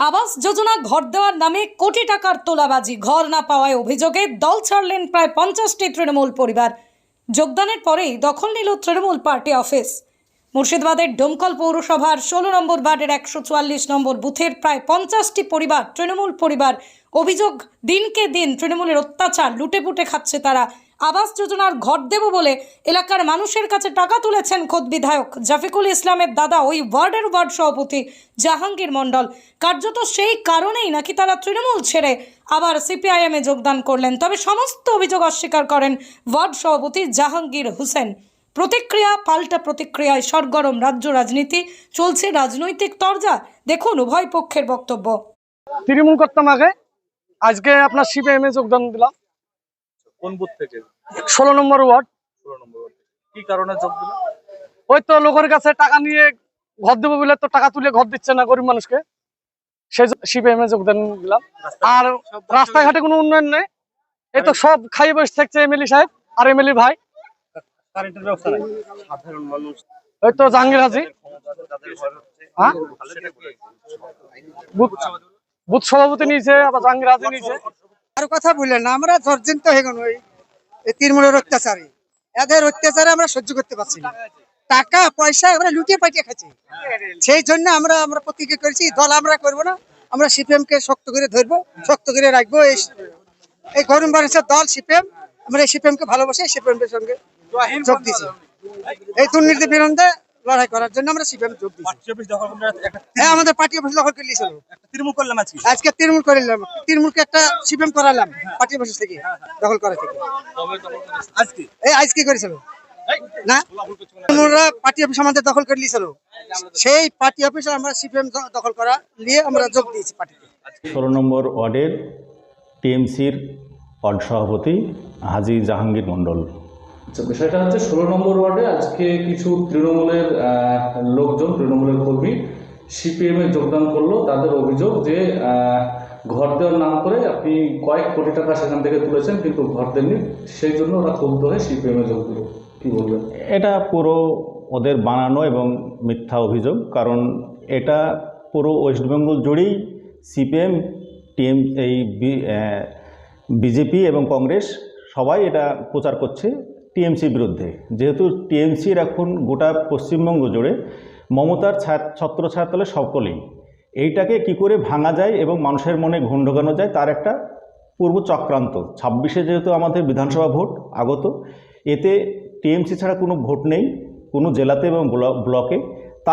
আবাস যোজনা ঘর দেওয়ার নামে কোটি টাকার তোলাবাজি, ঘর না পাওয়ায় অভিযোগে দল ছাড়লেন প্রায় পঞ্চাশটি তৃণমূল পরিবার। যোগদানের পরেই দখল নিল তৃণমূল পার্টি অফিস। মুর্শিদাবাদের ডোমকল পৌরসভার ষোলো নম্বর বার্ডের একশো চুয়াল্লিশ নম্বর বুথের প্রায় পঞ্চাশটি পরিবার, তৃণমূল পরিবার, অভিযোগ দিনকে দিন তৃণমূলের অত্যাচার, লুটেপুটে খাচ্ছে তারা। আবাস যোজনার ঘর দেব বলে এলাকার মানুষের কাছে টাকা তুলেছেন খোদ বিধায়ক। জাফিকুল ইসলামের দাদা ওই ওয়ার্ডের ওয়ার্ড সভাপতি জাহাঙ্গীর মণ্ডল। কার্যত সেই কারণেই নাকি তারা তৃণমূল ছেড়ে আবার সিপিআইএমে যোগদান করলেন। তবে সমস্ত অভিযোগ অস্বীকার করেন ওয়ার্ড সভাপতি জাহাঙ্গীর হোসেন। প্রতিক্রিয়া, পাল্টা প্রতিক্রিয়ায় সরগরম রাজ্য রাজনীতি, চলছে রাজনৈতিক তরজা। দেখুন উভয় পক্ষের বক্তব্য। তৃণমূল করতাম আগে। আজকে আপনার সিপিএম যোগদান দিলাম। কোন বুথ থেকে? ষোলো নম্বর ওয়ার্ড। ষোলো নম্বর ওয়ার্ড কি কারণে যোগ দিল? ওই তো লোকের কাছে টাকা নিয়ে ঘর দেবো বলে তো টাকা তুলে ঘর দিচ্ছে না গরিব মানুষকে। সেই সিপিএম এ যোগদান দিলাম। আর রাস্তাঘাটে কোনো উন্নয়ন নেই। এই তো সব খাইয়ে বসে থাকছে এমএলএ সাহেব আর এমএলএ ভাই। কারেন্টের ব্যবস্থা নাই? সাধারণ মানুষ। ওই তো জাহাঙ্গীর হাজি। হ্যাঁ? বুথ সভাপতি নিয়েছে আবার জাহাঙ্গীর হাজি নিয়েছে। আর কথা বললেন না, আমরা জর্জরিত হয়ে গেল এই তৃণমূলের অত্যাচারে। এদের অত্যাচারে আমরা সহ্য করতে পারছি না। টাকা, পয়সা আমরা লুটিয়ে পাটিয়ে খাচ্ছি। সেই জন্য আমরা আমরা প্রতিজ্ঞা করেছি দল আমরা করব না। আমরা সিপিএম কে শক্ত করে ধরবো, শক্ত করে রাখব। এই এই গরম বাড়ির দল সিপিএম, আমরা এই সিপিএম কে ভালোবাসি সিপিএম এর সঙ্গে যোগ দিয়েছি। এই দুর্নীতি বিরুদ্ধে লড়াই করার জন্য আমরা সিপিএম যোগ হ্যাঁ আমাদের পার্টি অফিস দখল করে নিয়েছিল একটা তৃণমূল করলাম আজকে। আজকে তৃণমূল করিলাম। তৃণমূলকে একটা সিপিএম করালাম পার্টি অফিস থেকে দখল করা থেকে। আজকে? এই আজ কি করেছিল? না? তৃণমূলরা পার্টি অফিস আমাদের দখল করে নিয়েছিল সেই পার্টি অফিস আমরা সিপিএম দখল করা নিয়ে আমরা যোগ দিয়েছি পার্টিতে ষোলো নম্বর ওয়ার্ডের টিএমসির ওয়ার্ড সভাপতি হাজি জাহাঙ্গীর মণ্ডল। আচ্ছা বিষয়টা হচ্ছে ষোলো নম্বর ওয়ার্ডে আজকে কিছু তৃণমূলের লোকজন, তৃণমূলের কর্মী সিপিএম যোগদান করল। তাদের অভিযোগ যে ঘর দেওয়ার নাম করে আপনি কয়েক কোটি টাকা সেখান থেকে তুলেছেন, কিন্তু ঘর দেননি। সেই জন্য ওরা ক্ষুব্ধ হয়ে সিপিএম যোগ দিল। কি বলবেন? এটা পুরো ওদের বানানো এবং মিথ্যা অভিযোগ, কারণ এটা পুরো ওয়েস্ট বেঙ্গল জুড়েই সিপিএম, টিএম, এই বিজেপি এবং কংগ্রেস সবাই এটা প্রচার করছে। টিএমসির বিরুদ্ধে। যেহেতু টিএমসির এখন গোটা পশ্চিমবঙ্গ জুড়ে মমতার ছত্র ছায়াতলে সকলেই এইটাকে কি করে ভাঙা যায় এবং মানুষের মনে ঘুণ ঢোকানো যায় তার একটা পূর্ব চক্রান্ত। ছাব্বিশে যেহেতু আমাদের বিধানসভা ভোট আগত, এতে টিএমসি ছাড়া কোনো ভোট নেই, কোনো জেলাতে এবং ব্ল- ব্লকে।